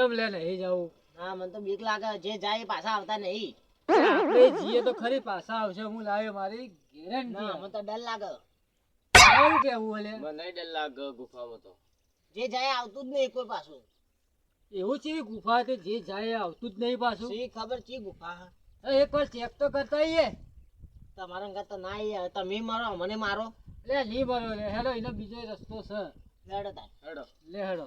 ચમ લે નહીં જવું ના મને તો બીક લાગે જે જાય પાછા આવતા નહીં. આપણે જીએ તો ખરી પાછા આવશે હું લાવ્યો મારી ના ગેરંટી મને તો ડર લાગે. આવું કેવું હલે મને ડર લાગે ગુફામાં તો. જે જાય આવતું જ નહીં કોઈ પાછું. એવું છે ગુફા કે જે જાય આવતું જ નહીં પાછું? શી ખબર છે ગુફા એક વાર ચેક તો કરતા આઈએ. તમારા અંગત તો ના આઈએ. તમે મારો મને મારો. લે લી મારો લે હેડો એનો બીજો રસ્તો છે. લડો તાર. હેડો. લે હેડો.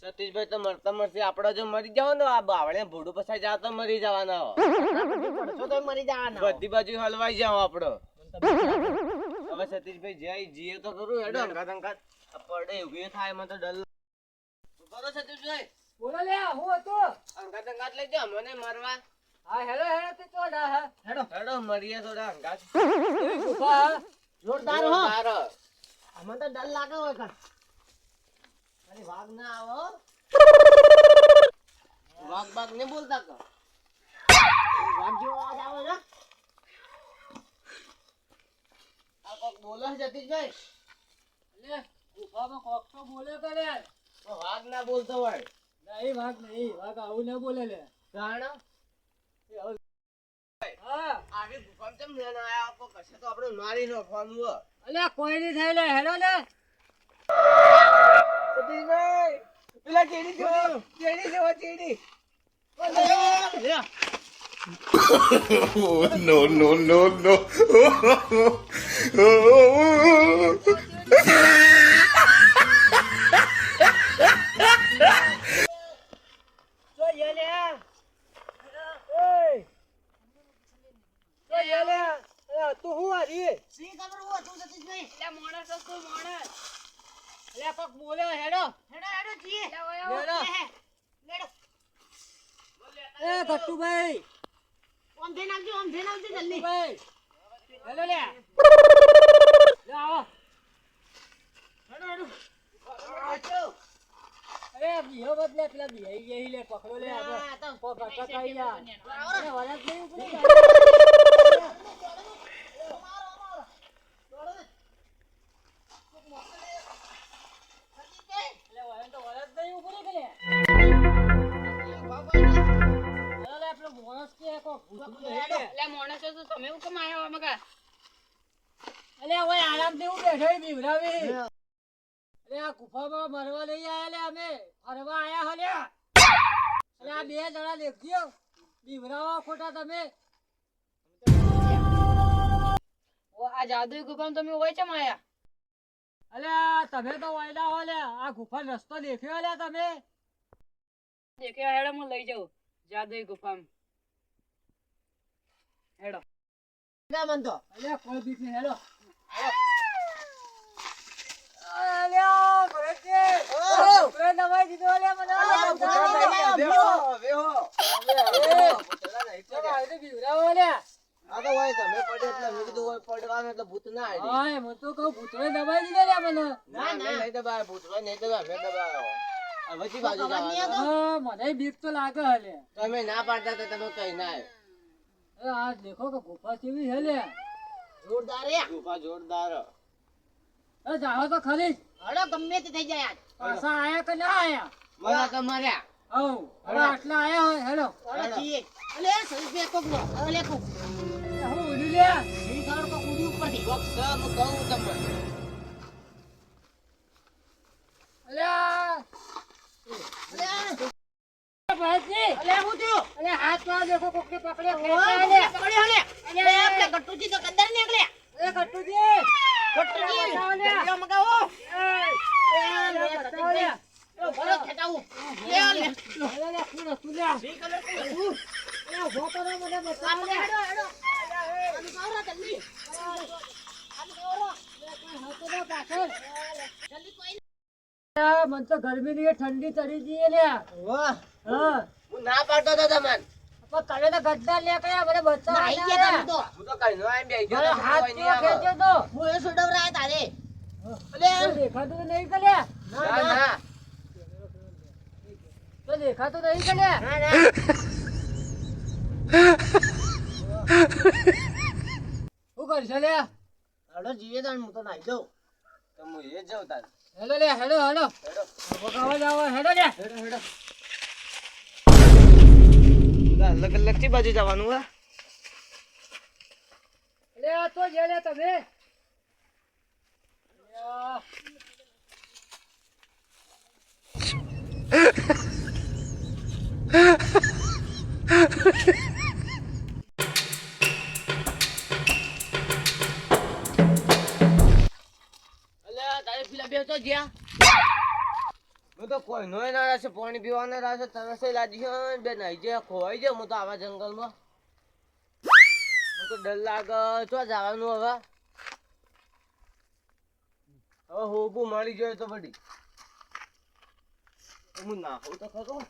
સતીશભાઈ તો મરતા મરતી આપડે જો મરી જાવ ને આ બાવળે ભૂડું પસાઈ જાવ તો મરી જવાના હો. પડશો તો મરી જવાના બધી બાજુ હલવાઈ જાવ લાગે. હવે સતીશભાઈ જય જીએ તો કરું હેડો. અંગાત અંગાત પડે ઊભી થાય મને તો ડલ. કરો સતીશભાઈ? બોલો લે હું હતો? અંગાત અંગાત લઈ જાઓ મને મરવા. હા હેડો હેડો તે તો ના હેડો. હેડો મરીએ થોડા અંગાત. જોરદાર હો. જોરદાર. આમાં તો ડર લાગે હોય કાં અરે વાઘ ના આવો. વાઘ બાગ ને બોલતા કો? વાઘ જેવો અવાજ આવે છે. આ કોક બોલે ગુફામાં કોક તો બોલે કરે. વાઘ ના બોલતો હોય. નહીં વાઘ નહીં વાઘ આવું ના બોલે લે. જાણો? આવી ગુફામાં કેમ લઈને આયા આપો કશે તો આપણે મારી નો ફોન અલ્યા કોઈ નહીં થાય લે ને સતીશભાઈ પેલા ચેડી જેવો ચેડી જેવો ચેડી Oh, no, no, no, no. તો તો તું હું હારી શી ખબર હું હતું સતીશભાઈ એટલે માણસ. હતો માણસ એટલે બોલે હેડો હેડો હેડો જીએ હેડો લેડો એ ગટ્ટુભાઈ ઓમ થઈને આવજો ઓમ થઈને આવજો જલ્દી. ગટ્ટુભાઈ હેલો લે લે આવો. હેડો હેડો અરે બીહો બદલે પેલા બિહાઈ ગઈ લે પકડો લે હા, તો કોક અટક આવી. જા અરે નહીં આરામથી હું બેઠો બીવરાવી અરે આ ગુફામાં મરવા નહીં આયા લે અમે. ફરવા આયા હલ્યા. અરે આ બે જણા દેખજો. બીવરાવા ખોટા તમે. આ જાદુ ગુફામાં તમે હોય છે માયા? અલે તમે તો વાયદા હો લે આ ગુફા રસ્તો દેખ્યો લે તમે. દેખ્યો હેડો હું લઈ જાઉં જાદુ ગુફામાં. હેડો. ના મન તો અલે કોઈ બીક નહીં હેલો અલ્યા ભરતજી ઓ! ઉપરે નવાઈ દીધો લે મને બીક તો લાગે હલે તમે ના પાડતા તો તમે કઈ ના આ દેખો કે ગુફા કેવી હે લે. જોરદાર ગુફા જોરદાર. અરે જાઓ તો ખરી. હડો ગમે તે થઈ જાય આજ. પાછા આયા કે ના આયા? મને તો મર્યા હવ હવે આટલા આયા હોય હેલો. હડો જીએ અલે સતીશભાઈ કોક નો અલે કોક હું ઉડી લે. ખબર કોક ઉડી ઉપરથી. કોક છે, હું કહું તમને. અલ્યા અલે. ભાઈજી. અલે હું થયું અલે હાથમાં દેખો કોક ને પકડે. ઓય, ખેંચાય લે પકડ્યો. અલે. અલે. આપણે ગટ્ટુજી તો કરો મને ના તો ગરમી ની ઠંડી ચડી જઈએ હું ના પાડતો હતો તમને પણ તો ગદ્દા લે કયા મને બચાવ આઈ ગયા તમે તો હું તો કઈ નો આમ બેહી ગયો હાથ. ખેંચ્યો તો હું એ છોડવરાય તારે દેખાતું તો નહીં કલ્યા ના ના. તો દેખાતું નહીં કલ્યા ના ના. શું કરશો લે? હેડો જીએ તાણ હું તો નાઈ દઉં તો હું એ જ જાઉં તારે. હેલો લે હેલો હેલો હેડો. ભગાવા જાવ હેલો લે. હેડો હેડો. અલગ અલગથી બાજુ જવાનું હે? લે આ તો જે લે તમે યા. અલ્યા તારે પેલા બે તો કોઈ નો રહેશે, પાણી પીવાના રહેશે સહી લાગી બે નાઈ જાય, ખોવાઈ જાય, હું તો આવા જંગલમાં. તો ડર લાગે તો જવાનું હવે? હવે હોબું મળી જાય તો બધી હું ના હોઉં તો ખરું.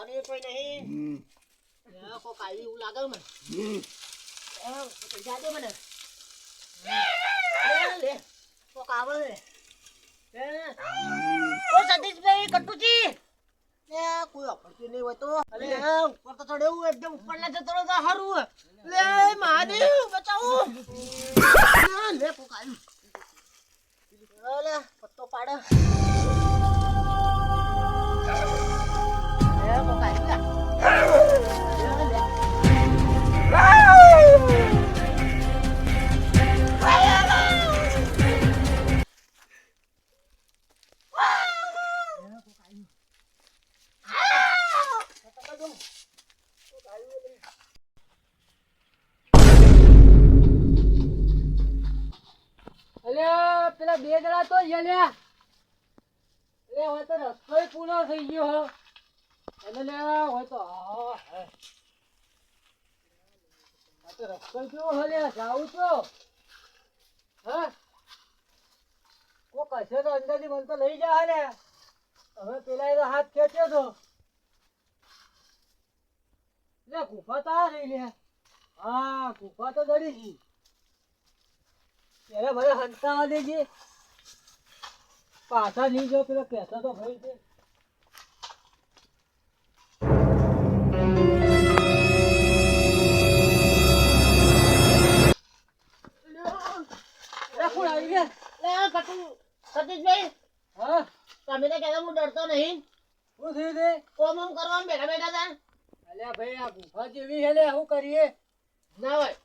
કોઈ કોઈ નહીં. કોક આવી એવું લાગે મને. આ ઉપર ચડી જા દે મને લે લે કોક આવે લે લે ઓ સતીશભાઈ કટુજી લે કોઈ અપડતું નહીં હોય તો અરે ઉપર તો ચડ્યો એકદમ ઉપર ના જતો તો હારું લે મહાદેવ બચાવો લે, લે કોક આવ્યું લે પત્તો પાડે જણા તો જ લ્યા હવે તો રસ્તો પૂરો થઈ ગયો હો. અને લે હવે તો. રસ્તો કેવો હે લ્યા જાવું તો હશે તો અંદરથી મને તો લઈ જા લે હવે પેલા એનો હાથ ખેંચ્યો તો. લે, ગુફા તો આ રહી લે. હા, ગુફા તો દડી ગઈ. ત્યારે મને હંતાવા દેજે. પાછા નહીં જો પેલો તો ભાઈ છે સતીશભાઈ હા? તમે તો કહેતા હું ડરતો નહીં. શું થયું કોમ ઓમ કરવાનું બેઠા બેઠા હતા. અલ્યા ભાઈ આ ગુફા જેવી છે લે કરીએ? ના હોય.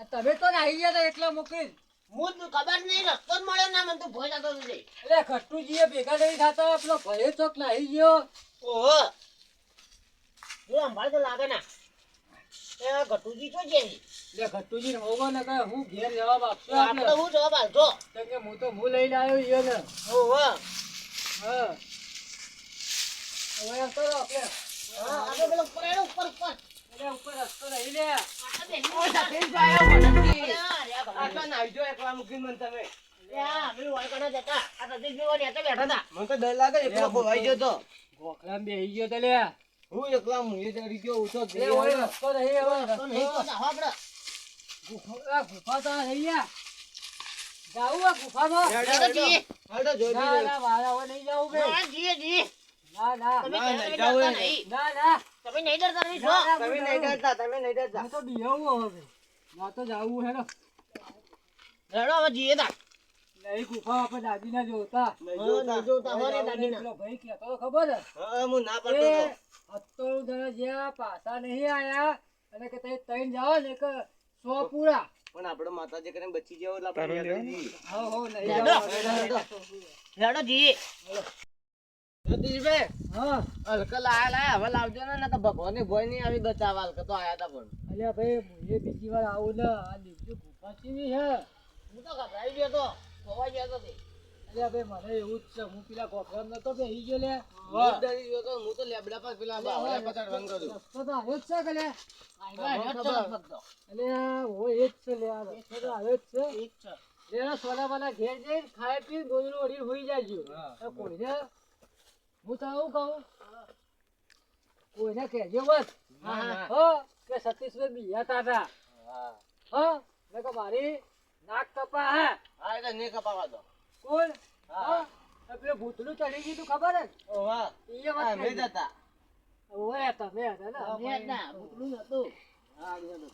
આ તમે તો નાહી ગયા તા એટલે મૂકી હું જ ખબર નહીં રસ્તો જ મળ્યો ના મને તો ભોય જતો નથી એટલે ખટ્ટુજીએ ભેગા નહીં થતા પેલો ભયો ચોક નાહી ગયો. ઓહો. જો અંભાળ તો લાગે ના. એ ગટુજી તો છે? એટલે ખટ્ટુજી હોવો ને કે હું ઘેર જવાબ આપશો આપણે હું જવાબ આલતો કે હું તો હું લઈને આવ્યો ઈયો ને. ઓહો. હા. હવે આપણે. હા આપણે પેલો ઉપર ઉપર ઉપર. હું એકલા મુએ ચડી ગયો હવે રસ્તો હવે નહીં તો જાઓ આપણે. ગુફા ગુફા તો રહી યા જાવું આ ગુફામાં. હેડો, હેડો હેડો. જોઈ ના ના મારે નહીં જવું બે. ના. ના ના. ના ના. તમે નહીં ડરતા નહીં, છો? તમે નહીં ડરતા તમે નહીં ડરતા. હું તો બિહાવું હવે. ના તો જાવું હેડો. હેડો, હવે જીએ તાર. નહીં ગુફા આપણે દાદીના જોતા. જોતા. નહીં જોતા. હવે જાવું દાદીના. ભાઈ કહેતો ખબર હા, હું ના પાડતો હતો. જણા જ્યાં પાછા નહીં આયા અને કે તઈ જાઓ ને કે સો પૂરા. પણ આપણે માતાજી કરીને બચી જાવ એટલે આપણે હો હો નહીં હેડો, જાઓ, હેડો, હેડો, જીએ. હા. હલકા લાયા લાયા હવે લાવજો ને નકર ભગવાનની ભોય નહીં આવી બચાવવા હલકા તો આયા તા પણ. અલ્યા ભાઈ મુએ બીજી વાર આવું ને આ લીધું ગુફા કેવી છે હું તો ગભરાઈ ગયો તો. ખોવાઈ ગયો તો અલ્યા ભાઈ મને એવું જ છે હું પેલા ગોખરામાં નતો બેસી ગયો લે. હું ડરી ગયો તો હું તો લેબડા પર પેલા બાવળિયા પાછળ રંગ કરું. રસ્તો તો આવ્યો જ છે કે લે? આવ્યો, આવ્યો જ છે લગભગ તો. અલ્યા હોય એ જ છે લે આ તો આવ્યો જ છે. એ છે. એના સોના માના ઘેર જઈને ખાઈ પી ગોદરું ઓઢીને હુઈ જાય કોઈને હું તો એવું કહું કોઈને કહેજો બસ. હો કે સતીશભાઈ બિયાતા હતા હા. હો મેં કહો મારી નાક કપા હે. હા એટલે નહીં કપાવા દો. કોણ? હા. પેલું ભૂતલું ચડી ગયું તું ખબર જ? ઓ હા. ઈ વાત મેં જતા ઓય તમે હતા ને મેં જ ના, ભૂતળું નહોતું. હા, એ હતું.